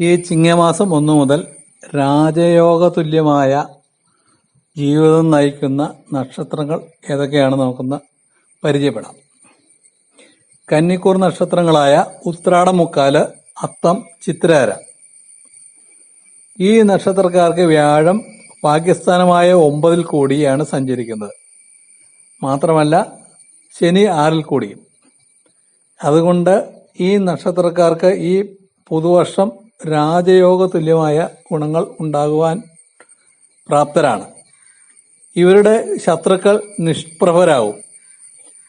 ഈ ചിങ്ങമാസം ഒന്നു മുതൽ രാജയോഗ തുല്യമായ ജീവിതം നയിക്കുന്ന നക്ഷത്രങ്ങൾ ഏതൊക്കെയാണ് നമുക്കൊന്ന് പരിചയപ്പെടാം. കന്നിക്കൂർ നക്ഷത്രങ്ങളായ ഉത്രാട മുക്കാൽ അത്തം ചിത്രാര ഈ നക്ഷത്രക്കാർക്ക് വ്യാഴം പാകിസ്ഥാനമായ ഒമ്പതിൽ കൂടിയാണ് സഞ്ചരിക്കുന്നത്. മാത്രമല്ല ശനി ആറിൽ കൂടിയും. അതുകൊണ്ട് ഈ നക്ഷത്രക്കാർക്ക് ഈ പുതുവർഷം രാജയോഗ തുല്യമായ ഗുണങ്ങൾ ഉണ്ടാകുവാൻ പ്രാപ്തരാണ്. ഇവരുടെ ശത്രുക്കൾ നിഷ്പ്രഭരാകും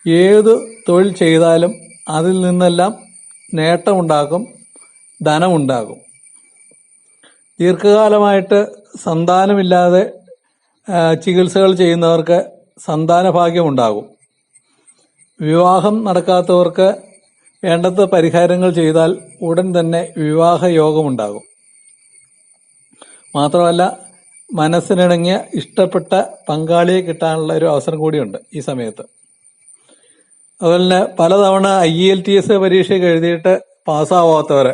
ഏത് തൊഴിൽ ചെയ്താലും അതിൽ നിന്നെല്ലാം നേട്ടമുണ്ടാക്കും ധനമുണ്ടാകും. ദീർഘകാലമായിട്ട് സന്താനമില്ലാതെ ചികിത്സകൾ ചെയ്യുന്നവർക്ക് സന്താന ഭാഗ്യമുണ്ടാകും വിവാഹം നടക്കാത്തവർക്ക് വേണ്ടത്ര പരിഹാരങ്ങൾ ചെയ്താൽ ഉടൻ തന്നെ വിവാഹ യോഗമുണ്ടാകും മാത്രമല്ല മനസ്സിനിണങ്ങിയ ഇഷ്ടപ്പെട്ട പങ്കാളിയെ കിട്ടാനുള്ള ഒരു അവസരം കൂടിയുണ്ട് ഈ സമയത്ത്. അതുപോലെ തന്നെ പലതവണ ഐ എൽ ടി എസ് പരീക്ഷ എഴുതിയിട്ട് പാസ്സാവാത്തവർ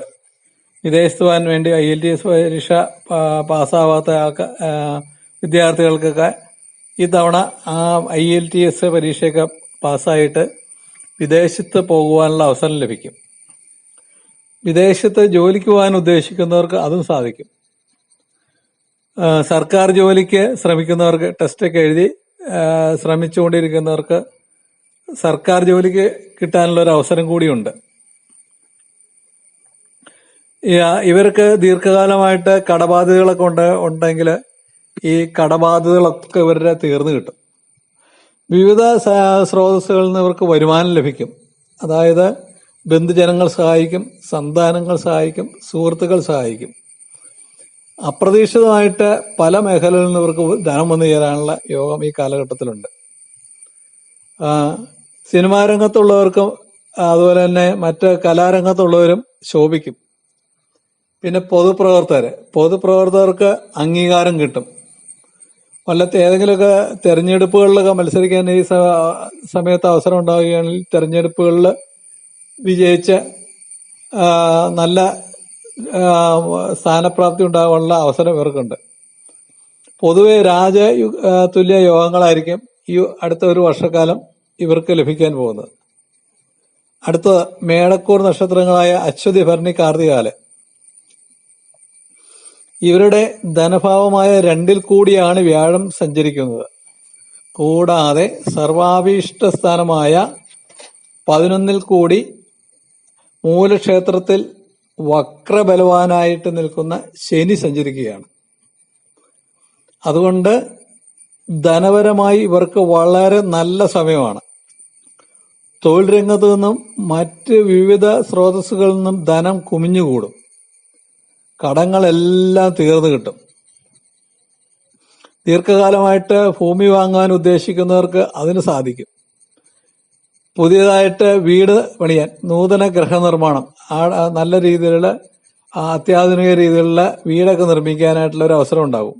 വിദേശത്ത് പോകാൻ വേണ്ടി ഐ എൽ ടി എസ് പരീക്ഷ പാസ്സാവാത്ത ആൾക്ക- ആ, വിദ്യാർത്ഥികൾക്കൊക്കെ ഇത്തവണ ആ ഐ എൽ ടി എസ് പരീക്ഷയൊക്കെ പാസ്സായിട്ട് വിദേശത്ത് പോകുവാനുള്ള അവസരം ലഭിക്കും. വിദേശത്ത് ജോലിക്ക് പോകാൻ ഉദ്ദേശിക്കുന്നവർക്ക് അതും സാധിക്കും. സർക്കാർ ജോലിക്ക് ശ്രമിക്കുന്നവർക്ക് ടെസ്റ്റൊക്കെ എഴുതി ശ്രമിച്ചുകൊണ്ടിരിക്കുന്നവർക്ക് സർക്കാർ ജോലിക്ക് കിട്ടാനുള്ള ഒരു അവസരം കൂടിയുണ്ട്. ഇവർക്ക് ദീർഘകാലമായിട്ട് കടബാധ്യതകളൊക്കെ ഉണ്ട് ഉണ്ടെങ്കിൽ ഈ കടബാധ്യതകളൊക്കെ ഇവരുടെ തീർന്നു കിട്ടും. വിവിധ സ്രോതസ്സുകളിൽ നിന്ന് ഇവർക്ക് വരുമാനം ലഭിക്കും. അതായത് ബന്ധുജനങ്ങൾ സഹായിക്കും സന്താനങ്ങൾ സഹായിക്കും സുഹൃത്തുക്കൾ സഹായിക്കും. അപ്രതീക്ഷിതമായിട്ട് പല മേഖലകളിൽ നിന്ന് ഇവർക്ക് ധനം വന്നു ചേരാനുള്ള യോഗം ഈ കാലഘട്ടത്തിലുണ്ട്. സിനിമാ രംഗത്തുള്ളവർക്കും അതുപോലെ തന്നെ മറ്റ് കലാരംഗത്തുള്ളവരും ശോഭിക്കും. പിന്നെ പൊതുപ്രവർത്തകർ പൊതുപ്രവർത്തകർക്ക് അംഗീകാരം കിട്ടും. കൊല്ലത്ത് ഏതെങ്കിലുമൊക്കെ തെരഞ്ഞെടുപ്പുകളിലൊക്കെ മത്സരിക്കാൻ ഈ സമയത്ത് അവസരം ഉണ്ടാവുകയാണെങ്കിൽ തെരഞ്ഞെടുപ്പുകളിൽ വിജയിച്ച് നല്ല സ്ഥാനപ്രാപ്തി ഉണ്ടാകാനുള്ള അവസരം ഇവർക്കുണ്ട്. പൊതുവെ രാജ തുല്യ യോഗങ്ങളായിരിക്കും ഈ അടുത്ത ഒരു വർഷക്കാലം ഇവർക്ക് ലഭിക്കാൻ പോകുന്നത്. അടുത്ത മേടക്കൂർ നക്ഷത്രങ്ങളായ അശ്വതി ഭരണി കാർത്തികാൽ ഇവരുടെ ധനഭാവമായ രണ്ടിൽ കൂടിയാണ് വ്യാഴം സഞ്ചരിക്കുന്നത്. കൂടാതെ സർവാഭീഷ്ട സ്ഥാനമായ പതിനൊന്നിൽ കൂടി മൂലക്ഷേത്രത്തിൽ വക്രബലവാനായിട്ട് നിൽക്കുന്ന ശനി സഞ്ചരിക്കുകയാണ്. അതുകൊണ്ട് ധനപരമായി ഇവർക്ക് വളരെ നല്ല സമയമാണ്. തൊഴിൽ രംഗത്തു നിന്നും മറ്റ് വിവിധ സ്രോതസ്സുകളിൽ നിന്നും ധനം കുമിഞ്ഞുകൂടും. കടങ്ങളെല്ലാം തീർന്നു കിട്ടും. ദീർഘകാലമായിട്ട് ഭൂമി വാങ്ങാൻ ഉദ്ദേശിക്കുന്നവർക്ക് അതിന് സാധിക്കും. പുതിയതായിട്ട് വീട് പണിയാൻ നൂതന ഗൃഹനിർമ്മാണം നല്ല രീതിയിലുള്ള അത്യാധുനിക രീതിയിലുള്ള വീടൊക്കെ നിർമ്മിക്കാനായിട്ടുള്ള ഒരു അവസരം ഉണ്ടാകും.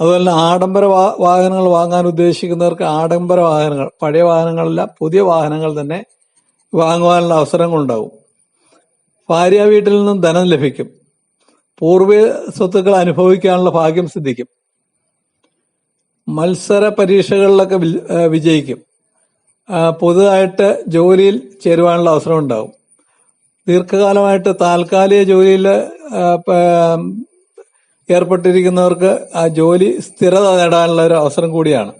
അതുപോലെ തന്നെ ആഡംബര വാഹനങ്ങൾ വാങ്ങാൻ ഉദ്ദേശിക്കുന്നവർക്ക് ആഡംബര വാഹനങ്ങൾ പഴയ വാഹനങ്ങളല്ല പുതിയ വാഹനങ്ങൾ തന്നെ വാങ്ങുവാനുള്ള അവസരങ്ങളുണ്ടാവും ഭാര്യ വീട്ടിൽ നിന്നും ധനം ലഭിക്കും. പൂർവ സ്വത്തുക്കൾ അനുഭവിക്കാനുള്ള ഭാഗ്യം സിദ്ധിക്കും. മത്സര പരീക്ഷകളിലൊക്കെ വിജയിക്കും. പുതുതായിട്ട് ജോലിയിൽ ചേരുവാനുള്ള അവസരം ഉണ്ടാവും. ദീർഘകാലമായിട്ട് താൽക്കാലിക ജോലിയിൽ ഏർപ്പെട്ടിരിക്കുന്നവർക്ക് ആ ജോലി സ്ഥിരത നേടാനുള്ള ഒരു അവസരം കൂടിയാണ്.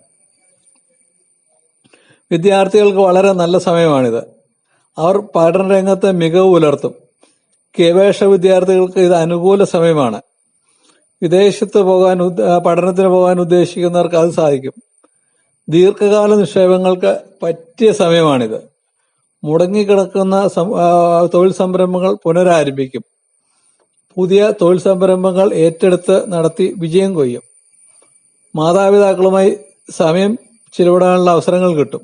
വിദ്യാർത്ഥികൾക്ക് വളരെ നല്ല സമയമാണിത്. അവർ പഠന രംഗത്ത് മികവ് പുലർത്തും. ഗവേഷക വിദ്യാർത്ഥികൾക്ക് ഇത് അനുകൂല സമയമാണ്. വിദേശത്ത് പോകാൻ പഠനത്തിന് പോകാൻ ഉദ്ദേശിക്കുന്നവർക്ക് അത് സാധിക്കും. ദീർഘകാല നിക്ഷേപങ്ങൾക്ക് പറ്റിയ സമയമാണിത്. മുടങ്ങിക്കിടക്കുന്ന തൊഴിൽ സംരംഭങ്ങൾ പുനരാരംഭിക്കും. പുതിയ തൊഴിൽ സംരംഭങ്ങൾ ഏറ്റെടുത്ത് നടത്തി വിജയം കൊയ്യും. മാതാപിതാക്കളുമായി സമയം ചിലവിടാനുള്ള അവസരങ്ങൾ കിട്ടും.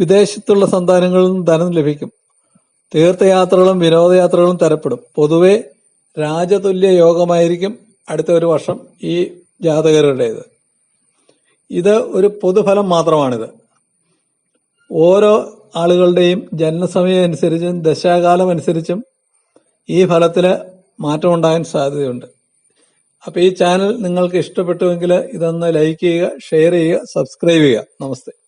വിദേശത്തുള്ള സന്താനങ്ങളിൽ നിന്ന് ധനം ലഭിക്കും. തീർത്ഥയാത്രകളും വിനോദയാത്രകളും തരപ്പെടും. പൊതുവെ രാജതുല്യ യോഗമായിരിക്കും അടുത്ത ഒരു വർഷം ഈ ജാതകരുടേത്. ഇത് ഒരു പൊതുഫലം മാത്രമാണിത്. ഓരോ ആളുകളുടെയും ജനനസമയം അനുസരിച്ചും ദശാകാലം അനുസരിച്ചും ഈ ഫലത്തിൽ മാറ്റമുണ്ടാകാൻ സാധ്യതയുണ്ട്. അപ്പോൾ ഈ ചാനൽ നിങ്ങൾക്ക് ഇഷ്ടപ്പെട്ടുവെങ്കിൽ ഇതൊന്ന് ലൈക്ക് ചെയ്യുക ഷെയർ ചെയ്യുക സബ്സ്ക്രൈബ് ചെയ്യുക. നമസ്തേ.